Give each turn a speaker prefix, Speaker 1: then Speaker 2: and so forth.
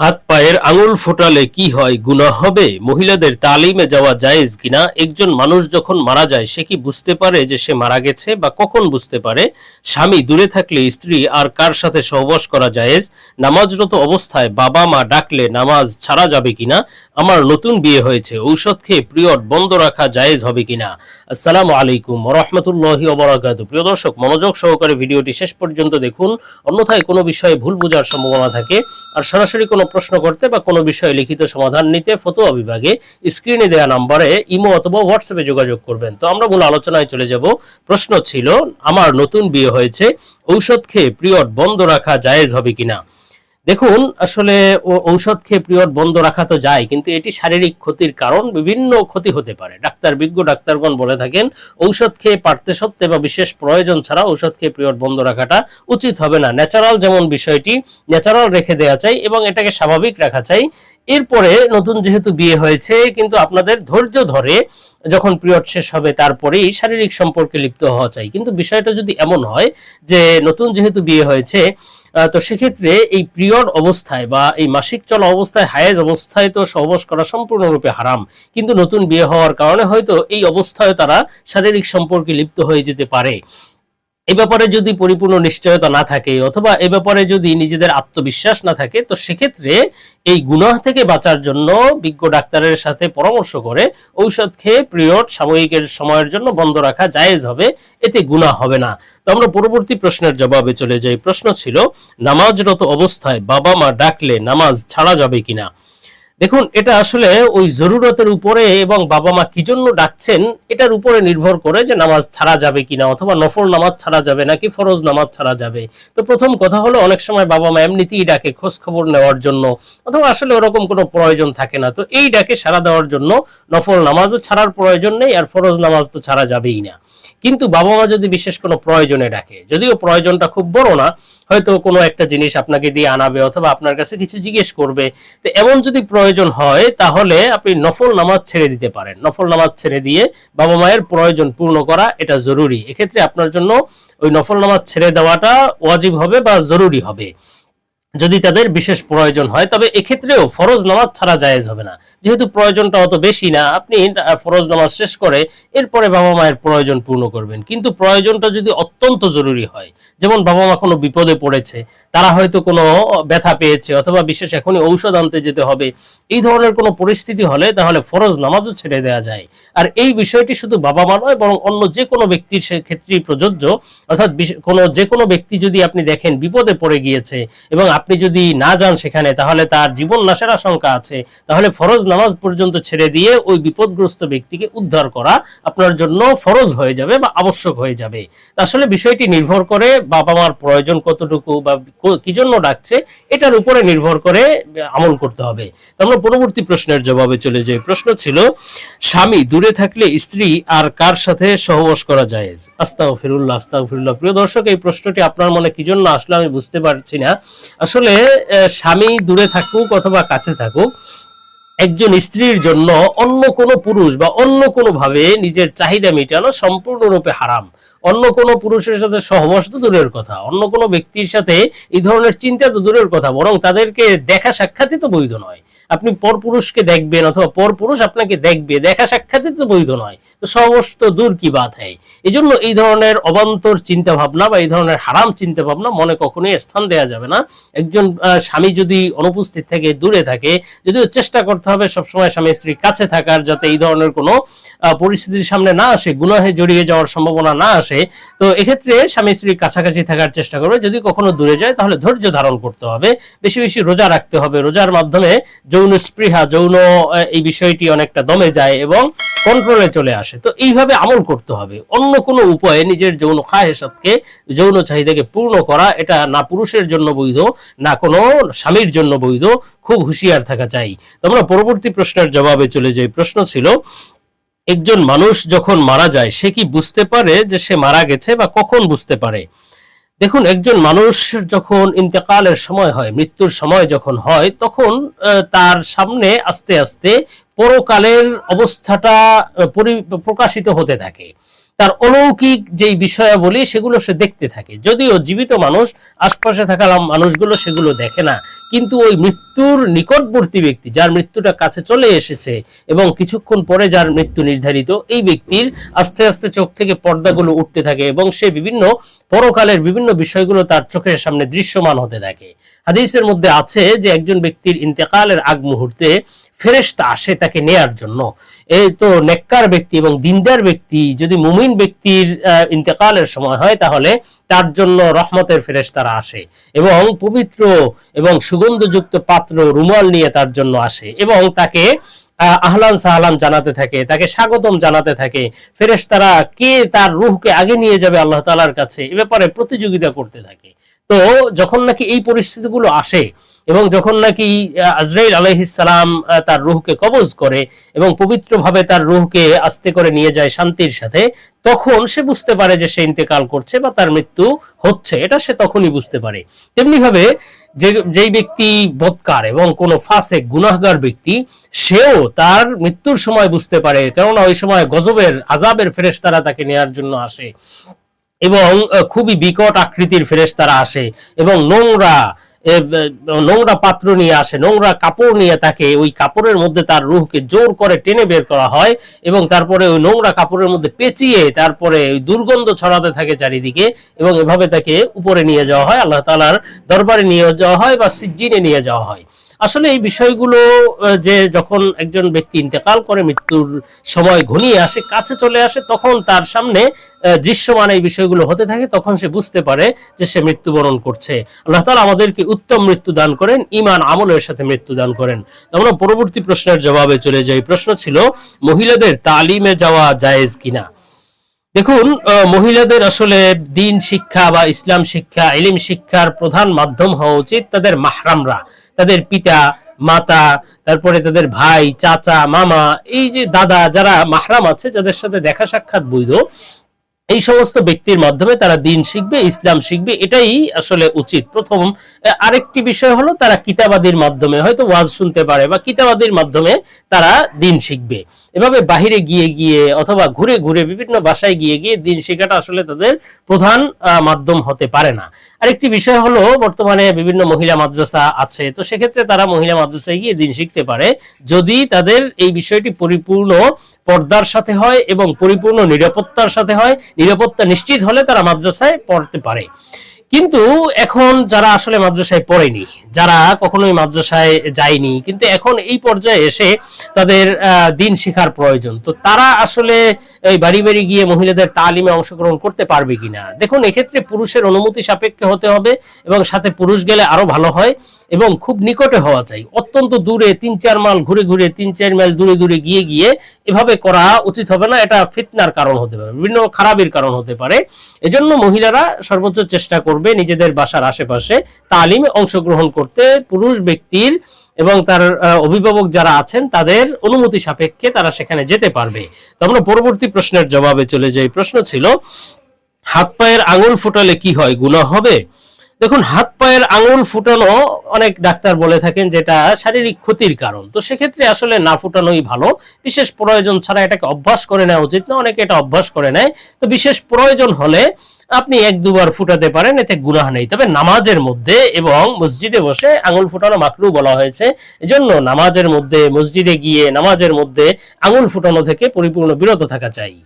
Speaker 1: হাত পায়ের আঙুল ফোটালে কি হয়, গুনাহ হবে? মহিলাদের তালিমে যাওয়া জায়েজ কিনা? একজন মানুষ যখন মারা যায়, সে কি বুঝতে পারে যে সে মারা গেছে বা কখন বুঝতে পারে? স্বামী দূরে থাকলে স্ত্রী আর কার সাথে সহবাস করা জায়েজ? নামাজরত অবস্থায় বাবা মা ডাকলে নামাজ ছাড়া যাবে কিনা? আমার নতুন বিয়ে হয়েছে, ঔষধ খেয়ে পিরিয়ড বন্ধ রাখা জায়েজ হবে কিনা? আসসালামু আলাইকুম রহমতুল্লাহি ওবরাকাত। প্রিয় দর্শক, মনোযোগ সহকারে ভিডিওটি শেষ পর্যন্ত দেখুন। অন্যথায় কোনো বিষয়ে ভুল বোঝার সম্ভাবনা থাকে। আর সরাসরি কোনো প্রশ্ন করতে বা কোনো বিষয়ে লিখিত সমাধান নিতে ফতোয়া বিভাগে স্ক্রিনে দেওয়া নাম্বারে ইমো অথবা হোয়াটসঅ্যাপে যোগাযোগ করবেন। তো আমরা মূল আলোচনায় চলে যাব। প্রশ্ন ছিল, আমার নতুন বিয়ে হয়েছে, ঔষধ খেয়ে পিরিয়ড বন্ধ রাখা জায়েজ হবে কিনা? দেখুন, আসলে ঔষধ খেয়ে পিরিয়ড বন্ধ রাখা তো যায়, কিন্তু এটি শারীরিক ক্ষতির কারণ, বিভিন্ন ক্ষতি হতে পারে। ডাক্তার বিজ্ঞ ডাক্তারগণ বলে থাকেন, ঔষধ খেয়ে পারতে সত্ত্বে বা বিশেষ প্রয়োজন ছাড়া ঔষধ খেয়ে পিরিয়ড বন্ধ রাখাটা উচিত হবে না। ন্যাচারাল যেমন বিষয়টি, ন্যাচারাল রেখে দেওয়া চাই এবং এটাকে স্বাভাবিক রাখা চাই। এরপরে নতুন যেহেতু বিয়ে হয়েছে, কিন্তু আপনাদের ধৈর্য ধরে যখন পিরিয়ড শেষ হবে, তারপরেই শারীরিক সম্পর্কে লিপ্ত হওয়া চাই। কিন্তু বিষয়টা যদি এমন হয় যে নতুন যেহেতু বিয়ে হয়েছে তো সেক্ষেত্রে এই পিরিয়ড অবস্থায় বা এই মাসিক চলা অবস্থায়, হায়েজ অবস্থায় তো সহবাস করা সম্পূর্ণরূপে হারাম। কিন্তু নতুন বিয়ে হওয়ার কারণে হয়তো এই অবস্থায় তারা শারীরিক সম্পর্কে লিপ্ত হয়ে যেতে পারে। এ ব্যাপারে যদি পরিপূর্ণ নিশ্চয়তা না থাকে অথবা এ ব্যাপারে যদি নিজেদের আত্মবিশ্বাস না থাকে, তো সেক্ষেত্রে এই গুনাহ থেকে বাঁচার জন্য বিজ্ঞ ডাক্তারের সাথে পরামর্শ করে ঔষধ খেয়ে পিরিয়ড সাময়িকের সময়ের জন্য বন্ধ রাখা জায়েজ হবে, এতে গুনাহ হবে না। তো আমরা পরবর্তী প্রশ্নের জবাবে চলে যাই। প্রশ্ন ছিল, নামাজরত অবস্থায় বাবা মা ডাকলে নামাজ ছাড়া যাবে কিনা? দেখুন, এটা আসলে ওই জরুরতের উপরে এবং বাবা মা কি জন্য ডাকছেন, এটার উপরে নির্ভর করে যে নামাজ ছাড়া যাবে কিনা অথবা নফল নামাজ ছাড়া যাবে নাকি ফরজ নামাজ ছাড়া যাবে। তো প্রথম কথা হলো, অনেক সময় বাবা মা এমনিতেই ডাকে খোঁজ খবর নেওয়ার জন্য, অথবা আসলে ওরকম কোনো প্রয়োজন থাকে না। তো এই ডাকে সাড়া দেওয়ার জন্য নফল নামাজও ছাড়ার প্রয়োজন নেই, আর ফরজ নামাজ তো ছাড়া যাবেই না। কিন্তু বাবা মা যদি বিশেষ কোনো প্রয়োজনে ডাকে, যদিও প্রয়োজনটা খুব বড় না হয়তো কোনো একটা জিনিস আপনাকে দিয়ে আনাবে অথবা আপনার কাছে কিছু জিজ্ঞেস করবে। তো এমন যদি প্রয়োজন হয়, তাহলে আপনি নফল নামাজ ছেড়ে দিতে পারেন। নফল নামাজ ছেড়ে দিয়ে বাবা মায়ের প্রয়োজন পূর্ণ করা এটা জরুরি। এক্ষেত্রে আপনার জন্য ওই নফল নামাজ ছেড়ে দেওয়াটা ওয়াজিব হবে বা জরুরি হবে। যদি তাদের বিশেষ প্রয়োজন হয়, তবে এক্ষেত্রেও ফরজ নামাজ ছাড়া জায়েজ হবে না। যেহেতু প্রয়োজনটা অত বেশি না, আপনি ফরজ নামাজ শেষ করে এরপরে বাবা মায়ের প্রয়োজন পূর্ণ করবেন। কিন্তু প্রয়োজনটা যদি অত্যন্ত জরুরি হয়, যেমন বাবা মা কোনো বিপদে পড়েছে, তারা হয়তো কোনো ব্যথা পেয়েছে, অথবা বিশেষ এখনই ঔষধ আনতে যেতে হবে, এই ধরনের কোনো পরিস্থিতি হলে তাহলে ফরজ নামাজও ছেড়ে দেওয়া যায়। আর এই বিষয়টি শুধু বাবা মা নয়, বরং অন্য যে কোনো ব্যক্তির ক্ষেত্রেই প্রযোজ্য। অর্থাৎ কোনো যে কোনো ব্যক্তি যদি আপনি দেখেন বিপদে পড়ে গিয়েছে এবং আপনি যদি না যান সেখানে, তাহলে তার জীবন নাশের আশঙ্কা আছে। তাহলে ফরজ নামাজ পর্যন্ত ছেড়ে দিয়ে ওই বিপদগ্রস্ত ব্যক্তিকে উদ্ধার করা আপনার জন্য ফরজ হয়ে যাবে বা আবশ্যক হয়ে যাবে। আসলে বিষয়টি নির্ভর করে বাবা মার প্রয়োজন কতটুকু বা কি জন্য ডাকছে, এটার উপরে নির্ভর করে আমল করতে হবে। আমরা পরবর্তী প্রশ্নের জবাবে চলে যাই। প্রশ্ন ছিল, স্বামী দূরে থাকলে স্ত্রী আর কার সাথে সহবাস করা যায় আস্তাও ফিরুল্লাহ আস্তাও ফিরুল্লাহ প্রিয় দর্শক, এই প্রশ্নটি আপনার মনে কি জন্য আসলে আমি বুঝতে পারছি না। আসলে স্বামী দূরে থাকুক অথবা কাছে থাকুক, একজন স্ত্রীর জন্য অন্য কোনো পুরুষ বা অন্য কোনোভাবে নিজের চাহিদা মেটানো সম্পূর্ণরূপে হারাম। অন্য কোনো পুরুষের সাথে সহবাস তো দূরের কথা, অন্য কোনো ব্যক্তির সাথে এই ধরনের চিন্তা তো দূরের কথা, বরং তাদেরকে দেখা সাক্ষাৎই তো বৈধ নয়। আপনি পর পুরুষকে দেখবেন অথবা পর পুরুষ আপনাকে দেখবে, দেখা সাক্ষাৎই তো বৈধ নয়। তো সহবাস তো দূর কি বাত হয় এই জন্য এই ধরনের অবান্তর চিন্তা ভাবনা বা এই ধরনের হারাম চিন্তা ভাবনা মনে কখনোই স্থান দেওয়া যাবে না। একজন স্বামী যদি অনুপস্থিত থেকে দূরে থাকে, যদিও চেষ্টা করতে হবে সবসময় স্বামী স্ত্রীর কাছে থাকার, যাতে এই ধরনের কোনো পরিস্থিতির সামনে না আসে, গুনাহে জড়িয়ে যাওয়ার সম্ভাবনা না আসে তো এক্ষেত্রে স্বামী স্ত্রীর কাছাকাছি থাকার চেষ্টা করবে। যদি কখনো দূরে যায়, তাহলে ধৈর্য ধারণ করতে হবে। বেশি বেশি রোজা রাখতে হবে। রোজার মাধ্যমে যৌন স্পৃহা, যৌন এই বিষয়টি অনেকটা দমে যায় এবং কন্ট্রোলে চলে আসে। তো এইভাবে আমল করতে হবে। অন্য কোনো উপায়ে নিজের যৌন খাহেসাতকে যৌন চাহিদাকে পূর্ণ করা, এটা না পুরুষের জন্য বৈধ, না কোনো স্বামীর জন্য বৈধ, খুব হুঁশিয়ার থাকা চাই। তো আমরা পরবর্তী প্রশ্নের জবাবে চলে যাই। প্রশ্ন ছিল একজন মানুষ যখন মারা যায়, সে কি বুঝতে পারে যে সে মারা গেছে বা কখন বুঝতে পারে? দেখুন, একজন মানুষ যখন ইন্তেকালের সময় হয়, মৃত্যুর সময় যখন হয়, তখন তার সামনে আস্তে আস্তে পরকালের অবস্থাটা পরি- প্রকাশিত হতে থাকে। তার অলৌকিক যেই বিষয়াবলী সেগুলো সে দেখতে থাকে। যদিও জীবিত মানুষ, আশপাশে থাকা মানুষগুলো সেগুলো দেখে না। কিন্তু ওই মৃত্যুর নিকটবর্তী ব্যক্তি, যার মৃত্যুটা কাছে চলে এসেছে এবং কিছুক্ষণ পরে যার মৃত্যু নির্ধারিত, এই ব্যক্তির আস্তে আস্তে চোখ থেকে পর্দাগুলো উঠতে থাকে এবং সে বিভিন্ন পরকালের বিভিন্ন বিষয়গুলো তার চোখের সামনে দৃশ্যমান হতে থাকে। হাদিসের মধ্যে আছে যে একজন ব্যক্তির ইন্তেকালের আগ মুহূর্তে ফেরেশতা আসে তাকে নেয়ার জন্য। এই তো নেককার ব্যক্তি এবং দিনদার ব্যক্তি যদি মুমিন ব্যক্তির ইন্তেকালের সময় হয় তাহলে তার জন্য রহমতের ফেরেশতারা আসে এবং পবিত্র এবং সুগন্ধযুক্ত পাত্র রুমাল নিয়ে তার জন্য আসে এবং তাকে আহ, আহলান সাহলান জানাতে থাকে তাকে স্বাগতম জানাতে থাকে। ফেরেশতারা কে তার রুহকে আগে নিয়ে যাবে আল্লাহ তালার কাছে? এ ব্যাপারে প্রতিযোগিতা করতে থাকে। তো যখন নাকি এই পরিস্থিতিগুলো আসে এবং যখন নাকি আজরাইল আলাইহিসসালাম আহ, তার রুহকে কবজ করে এবং পবিত্রভাবে তার রুহকে আস্তে করে নিয়ে যায় শান্তির সাথে তখন সে বুঝতে পারে যে সে ইন্তেকাল করছে বা তার মৃত্যু হচ্ছে। এটা সে তখনই বুঝতে পারে। তেমনি ভাবে যে যেই ব্যক্তি বৎকার এবং কোনো ফাঁসে গুনাহগার ব্যক্তি সেও তার মৃত্যুর সময় বুঝতে পারে। কেননা ওই সময় গজবের আজাবের ফেরেশতারা তাকে নেয়ার জন্য আসে। এবং খুবই বিকট আকৃতির ফেরেশতারা আসে এবং নোংরা নোংরা পাত্র নিয়ে আসে, নোংরা কাপড় নিয়ে তাকে ওই কাপড়ের মধ্যে তার রুহকে জোর করে টেনে বের করা হয় এবং তারপরে ওই নোংরা কাপড়ের মধ্যে পেঁচিয়ে তারপরে ওই দুর্গন্ধ ছড়াতে থাকে চারিদিকে এবং এভাবে তাকে উপরে নিয়ে যাওয়া হয়, আল্লাহ তালার দরবারে নিয়ে যাওয়া হয় বা সিজ্জিনে নিয়ে যাওয়া হয়। আসলে এই বিষয়গুলো যে যখন একজন ব্যক্তি ইন্তেকাল করে, মৃত্যুর সময় ঘনিয়ে আসে, কাছে চলে আসে, তখন তার সামনে দৃশ্যমান এই বিষয়গুলো হতে থাকে, তখন সে বুঝতে পারে যে সে মৃত্যুবরণ করছে। আল্লাহ তাআলা আমাদেরকে উত্তম মৃত্যু দান করেন ইমান আমলের সাথে মৃত্যু দান করেন। আমরা পরবর্তী প্রশ্নের জবাবে চলে যাই। প্রশ্ন ছিল, মহিলাদের তালিমে যাওয়া জায়েজ কিনা? দেখুন মহিলাদের আসলে দিন শিক্ষা বা ইসলাম শিক্ষা, ইলিম শিক্ষার প্রধান মাধ্যম হওয়া উচিত তাদের মাহরামরা। তাদের পিতা, মাতা, তারপরে তাদের ভাই, চাচা, মামা, এই যে দাদা যারা মাহরাম আছে, যাদের সাথে দেখা সাক্ষাৎ বৈধ এই সমস্ত ব্যক্তির মাধ্যমে তারা দিন শিখবে, ইসলাম শিখবে, এটাই আসলে উচিত। প্রথম আরেকটি বিষয় হলো তারা কিতাবাদির মাধ্যমে, হয়তো ওয়াজ শুনতে পারে বা কিতাবাদির মাধ্যমে তারা দিন শিখবে। এভাবে বাহিরে গিয়ে গিয়ে অথবা ঘুরে ঘুরে বিভিন্ন বাসায় গিয়ে গিয়ে দিন শেখাটা আসলে তাদের প্রধান মাধ্যম হতে পারে না। আরেকটি বিষয় হলো বর্তমানে বিভিন্ন মহিলা মাদ্রাসা আছে, তো সেক্ষেত্রে তারা মহিলা মাদ্রাসায় গিয়ে দিন শিখতে পারে। যদি তাদের এই বিষয়টি পরিপূর্ণ পর্দার সাথে হয় এবং পরিপূর্ণ নিরাপত্তার সাথে হয়, নিরাপত্তা নিশ্চিত হলে তারা মাদ্রাসায় পড়তে পারে। কিন্তু এখন যারা আসলে মাদ্রাসায় পড়েনি, যারা কখনোই মাদ্রাসায় যায়নি, কিন্তু এখন এই পর্যায়ে এসে তাদের দিন শেখার প্রয়োজন। তো তারা আসলে এই বাড়ি বাড়ি গিয়ে মহিলাদের তালিমে অংশগ্রহণ করতে পারবে কিনা? দেখুন, এক্ষেত্রে পুরুষের অনুমতি সাপেক্ষে হতে হবে এবং সাথে পুরুষ গেলে আরও ভালো হয়। এবং খুব নিকটে হওয়া চাই। অত্যন্ত দূরে, তিন চার মাইল ঘুরে ঘুরে, তিন চার মাইল দূরে দূরে গিয়ে গিয়ে এভাবে করা উচিত হবে না, এটা ফিতনার কারণ হতে পারে, বিভিন্ন খারাপের কারণ হতে পারে। এজন্য মহিলারা সর্বোচ্চ চেষ্টা করবে নিজেদের বাসার আশেপাশে তালিমে অংশগ্রহণ করতে। পুরুষ ব্যক্তির এবং তার অভিভাবক যারা আছেন, তাদের অনুমতি সাপেক্ষে তারা সেখানে যেতে পারবে। তো আমরা পরবর্তী প্রশ্নের জবাবে চলে যাই। প্রশ্ন ছিল হাত পায়ের আঙুল ফোটালে কি হয়, গুনাহ হবে? দেখুন, হাত পায়ের আঙুল ফুটানো অনেক ডাক্তার বলে থাকেন যেটা শারীরিক ক্ষতির কারণ। তো সেক্ষেত্রে আসলে না ফুটানোই ভালো। বিশেষ প্রয়োজন ছাড়া এটাকে অভ্যাস করে নেওয়া উচিত না, অনেকে এটা অভ্যাস করে নেয়। তো বিশেষ প্রয়োজন হলে আপনি এক দুবার ফুটাতে পারেন, এতে গুনাহ নেই। তবে নামাজের মধ্যে এবং মসজিদে বসে আঙুল ফুটানো মাকরু বলা হয়েছে। এজন্য নামাজের মধ্যে, মসজিদে গিয়ে নামাজের মধ্যে আঙুল ফুটানো থেকে পরিপূর্ণ বিরত থাকা চাই।